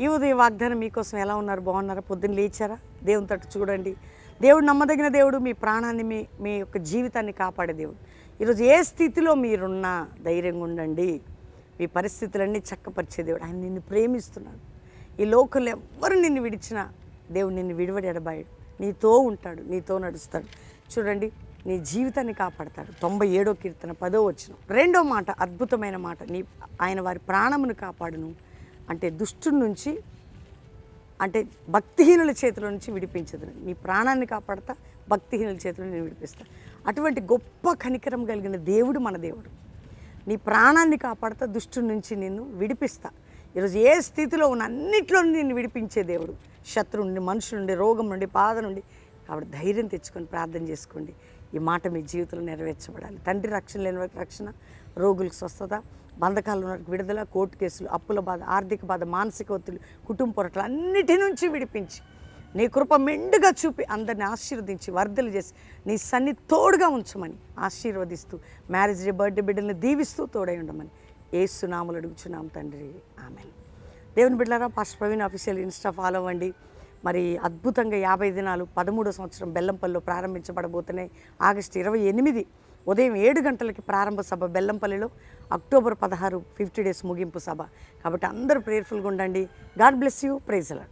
ఈ ఉదయం వాగ్దానం మీకోసం ఎలా ఉన్నారు? బాగున్నారా? పొద్దున్న లేచారా? దేవుని తట్టు చూడండి. దేవుడు నమ్మదగిన దేవుడు మీ ప్రాణాన్ని మీ మీ యొక్క జీవితాన్ని కాపాడే దేవుడు. ఈరోజు ఏ స్థితిలో మీరున్నా ధైర్యంగా ఉండండి. మీ పరిస్థితులన్నీ చక్కపరిచే దేవుడు. ఆయన నిన్ను ప్రేమిస్తున్నాడు. ఈ లోకంలో ఎవ్వరు నిన్ను విడిచినా దేవుడు నిన్ను విడివడి ఎడబాయడు. నీతో ఉంటాడు నీతో నడుస్తాడు. చూడండి నీ జీవితాన్ని కాపాడతాడు. తొంభై ఏడో కీర్తన పదో వచ్చిన రెండో మాట అద్భుతమైన మాట. నీ ఆయన వారి ప్రాణమును కాపాడును. అంటే దుష్టుడి నుంచి అంటే భక్తిహీనుల చేతుల నుంచి విడిపించదు నీ ప్రాణాన్ని కాపాడతా భక్తిహీనుల చేతుల నేను విడిపిస్తా. అటువంటి గొప్ప కనికరం కలిగిన దేవుడు మన దేవుడు. నీ ప్రాణాన్ని కాపాడతా దుష్టు నుంచి నిన్ను విడిపిస్తా. ఈరోజు ఏ స్థితిలో ఉన్న అన్నిట్లో నిన్ను విడిపించే దేవుడు. శత్రు నుండి మనుషుల నుండి రోగం నుండి బాధ నుండి. కాబట్టి ధైర్యం తెచ్చుకొని ప్రార్థన చేసుకోండి. ఈ మాట మీ జీవితంలో నెరవేర్చబడాలి. తండ్రి రక్షణ లేని వారికి రక్షణ రోగులకు స్వస్థత బంధకాలు ఉన్న విడుదల కోర్టు కేసులు అప్పుల బాధ ఆర్థిక బాధ మానసిక ఒత్తిడి కుటుంబ పొరట్లు అన్నిటి నుంచి విడిపించి నీ కృప మెండుగా చూపి అందరిని ఆశీర్వదించి వర్ధలు చేసి నీ సన్ని తోడుగా ఉంచమని ఆశీర్వదిస్తూ మ్యారేజ్ డే బర్త్డే బిడ్డల్ని దీవిస్తూ తోడై ఉండమని ఏసునాములు అడుగుచున్నాం తండ్రి. ఆమె దేవుని బిడ్డలారా pastor Praveen official Insta follow అవ్వండి. మరి అద్భుతంగా యాభై దినాలు పదమూడో సంవత్సరం బెల్లంపల్లిలో ప్రారంభించబడబోతున్నాయి. ఆగస్టు ఇరవై ఎనిమిది ఉదయం ఏడు గంటలకి ప్రారంభ సభ బెల్లంపల్లిలో అక్టోబర్ పదహారు ఫిఫ్టీ డేస్ ముగింపు సభ. కాబట్టి అందరూ ప్రేయర్ఫుల్గా ఉండండి. గాడ్ బ్లెస్ యూ ప్రైజ్ అలాడ్